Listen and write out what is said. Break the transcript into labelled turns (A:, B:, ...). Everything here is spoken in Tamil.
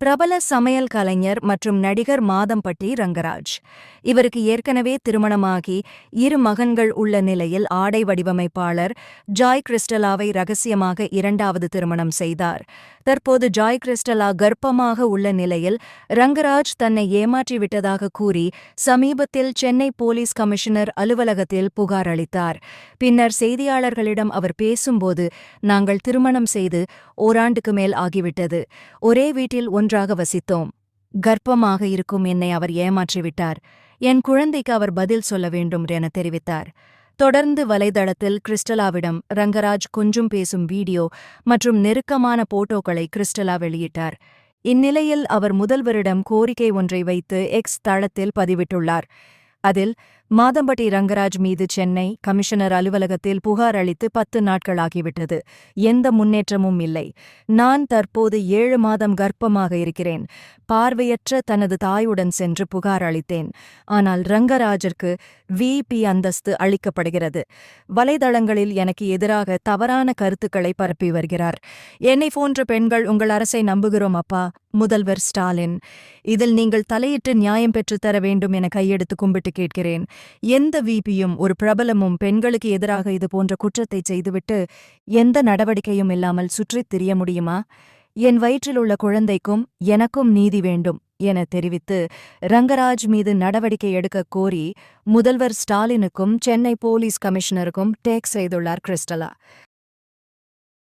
A: பிரபல சமையல் கலைஞர் மற்றும் நடிகர் மாதம்பட்டி ரங்கராஜ். இவருக்கு ஏற்கனவே திருமணமாகி இரு மகன்கள் உள்ள நிலையில் ஆடை வடிவமைப்பாளர் ஜாய் கிறிஸ்டலாவை ரகசியமாக இரண்டாவது திருமணம் செய்தார். தற்போது ஜாய் கிறிஸ்டலா கர்ப்பமாக உள்ள நிலையில் ரங்கராஜ் தன்னை ஏமாற்றிவிட்டதாக கூறி சமீபத்தில் சென்னை போலீஸ் கமிஷனர் அலுவலகத்தில் புகார் அளித்தார். பின்னர் செய்தியாளர்களிடம் அவர் பேசும்போது நாங்கள் திருமணம் செய்து ஓராண்டுக்கு மேல் ஆகிவிட்டது. ஒரே வீட்டில் ஒன்றாக வசித்தோம். கர்ப்பமாக இருக்கும் என்னை அவர் ஏமாற்றிவிட்டார். என் குழந்தைக்கு அவர் பதில் சொல்ல வேண்டும் என தெரிவித்தார். தொடர்ந்து வலைதளத்தில் கிறிஸ்டலாவிடம் ரங்கராஜ் கொஞ்சம் பேசும் வீடியோ மற்றும் நெருக்கமான போட்டோக்களை கிறிஸ்டலா வெளியிட்டார். இந்நிலையில் அவர் முதல்வரிடம் கோரிக்கை ஒன்றை வைத்து எக்ஸ் தளத்தில் பதிவிட்டுள்ளார். அதில் மாதம்பட்டி ரங்கராஜ் மீது சென்னை கமிஷனர் அலுவலகத்தில் புகார் அளித்து பத்து நாட்களாகிவிட்டது. எந்த முன்னேற்றமும் இல்லை. நான் தற்போது ஏழு மாதம் கர்ப்பமாக இருக்கிறேன். பார்வையற்ற தனது தாயுடன் சென்று புகார் அளித்தேன். ஆனால் ரங்கராஜிற்கு விபி அந்தஸ்து அளிக்கப்படுகிறது. வலைதளங்களில் எனக்கு எதிராக தவறான கருத்துக்களை பரப்பி வருகிறார். என்னை போன்ற பெண்கள் உங்கள் அரசை நம்புகிறோம் அப்பா. முதல்வர் ஸ்டாலின். இதில் நீங்கள் தலையிட்டு நியாயம் பெற்றுத் தர வேண்டும் என கையெடுத்து கும்பிட்டு கேட்கிறேன். எந்த விபியும் ஒரு பிரபலமும் பெண்களுக்கு எதிராக இது போன்ற குற்றத்தை செய்துவிட்டு எந்த நடவடிக்கையும் இல்லாமல் சுற்றித் திரிய முடியுமா? என் வயிற்றில் உள்ள குழந்தைக்கும் எனக்கும் நீதி வேண்டும் என தெரிவித்து ரங்கராஜ் மீது நடவடிக்கை எடுக்கக் கோரி முதல்வர் ஸ்டாலினுக்கும் சென்னை போலீஸ் கமிஷனருக்கும் டேக் செய்துள்ளார் கிறிஸ்டலா.